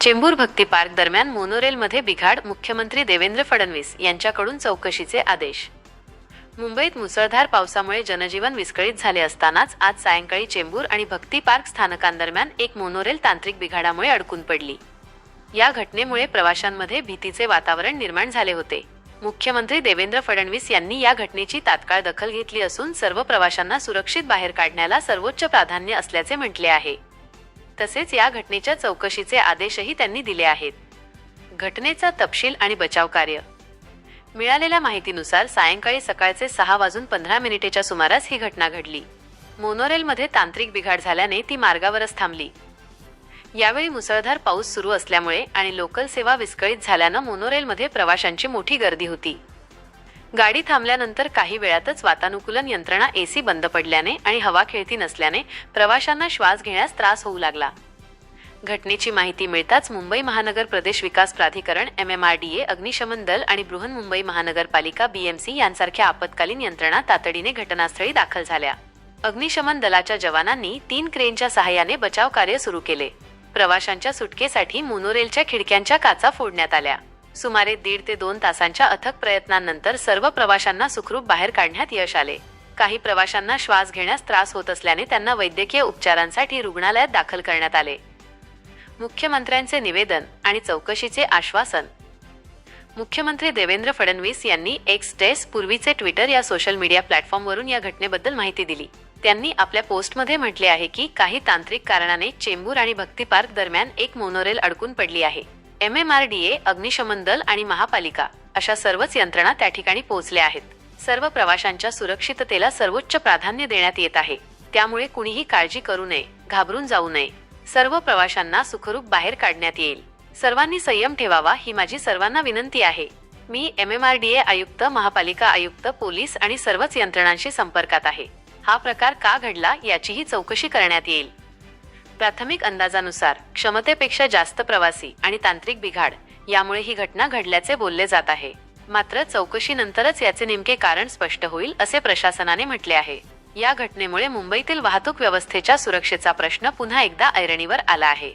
चेंबूर भक्ती park दरम्यान मोनोरेलमध्ये बिघाड मुख्यमंत्री देवेंद्र फडणवीस यांच्याकडून चौकशीचे आदेश. मुंबईत मुसळधार पावसामुळे जनजीवन विस्कळीत झाले असतानाच आज सायंकाळी चेंबूर आणि भक्ती पार्क स्थानकांदरम्यान एक मोनोरेल तांत्रिक बिघाडामुळे अडकून पडली. या घटनेमुळे प्रवाशांमध्ये भीतीचे वातावरण निर्माण झाले होते. मुख्यमंत्री देवेंद्र फडणवीस यांनी या घटनेची तात्काळ दखल घेतली असून सर्व प्रवाशांना सुरक्षित बाहेर काढण्याला सर्वोच्च प्राधान्य असल्याचे म्हटले आहे. तसेच या घटनेच्या चौकशीचे आदेशही त्यांनी दिले आहेत. घटनेचा तपशील आणि बचाव कार्य. मिळालेल्या माहितीनुसार सायंकाळी सकाळचे सहा वाजून पंधरा मिनिटेच्या सुमारास ही घटना घडली. मोनोरेलमध्ये तांत्रिक बिघाड झाल्याने ती मार्गावरच थांबली. यावेळी मुसळधार पाऊस सुरू असल्यामुळे आणि लोकल सेवा विस्कळीत झाल्यानं मोनोरेलमध्ये प्रवाशांची मोठी गर्दी होती. गाडी थांबल्यानंतर काही वेळातच वातानुकूलन यंत्रणा एसी बंद पडल्याने आणि हवा खेळती नसल्याने प्रवाशांना श्वास घेण्यास त्रास होऊ लागला. घटनेची माहिती मिळताच मुंबई महानगर प्रदेश विकास प्राधिकरण M M R D A अग्निशमन दल आणि बृहन्मुंबई महानगरपालिका बीएमसी यांसारख्या आपत्कालीन यंत्रणा तातडीने घटनास्थळी दाखल झाल्या. अग्निशमन दलाच्या जवानांनी तीन क्रेनच्या सहाय्याने बचाव कार्य सुरू केले. प्रवाशांच्या सुटकेसाठी मोनोरेलच्या खिडक्यांच्या काचा फोडण्यात आल्या. सुमारे दीड ते दोन तासांच्या अथक प्रयत्नांनंतर सर्व प्रवाशांना सुखरूप बाहेर काढण्यात यश आले. काही प्रवाशांना श्वास घेण्यास त्रास होत असल्याने त्यांना वैद्यकीय उपचारांसाठी रुग्णालयात दाखल करण्यात आले. मुख्यमंत्र्यांचे निवेदन आणि चौकशीचे आश्वासन. मुख्यमंत्री देवेंद्र फडणवीस यांनी एक्स डेस पूर्वीचे ट्विटर या सोशल मीडिया प्लॅटफॉर्मवरून या घटनेबद्दल माहिती दिली. त्यांनी आपल्या पोस्टमध्ये म्हटले आहे की काही तांत्रिक कारणाने चेंबूर आणि भक्ती पार्क दरम्यान एक मोनोरेल अडकून पडली आहे. M M R D A अग्निशमन दल आणि महापालिका अशा सर्वच यंत्रणा त्या ठिकाणी पोहोचल्या आहेत. सर्व प्रवाशांच्या सुरक्षिततेला सर्वोच्च प्राधान्य देण्यात येत आहे. त्यामुळे कुणीही काळजी करू नये घाबरून जाऊ नये. सर्व प्रवाशांना सुखरूप बाहेर काढण्यात येईल. सर्वांनी संयम ठेवावा ही माझी सर्वांना विनंती आहे. मी M M R D A आयुक्त महापालिका आयुक्त पोलीस आणि सर्वच यंत्रणांशी संपर्कात आहे. हा प्रकार का घडला याचीही चौकशी करण्यात येईल. प्राथमिक अंदाजानुसार क्षमतेपेक्षा जास्त प्रवासी आणि तांत्रिक बिघाड यामुळे ही घटना घडल्याचे बोलले जात आहे. मात्र चौकशीनंतरच याचे नेमके कारण स्पष्ट होईल असे प्रशासनाने म्हटले आहे. या घटनेमुळे मुंबईतील वाहतूक व्यवस्थेच्या सुरक्षेचा प्रश्न पुन्हा एकदा ऐरणीवर आला आहे.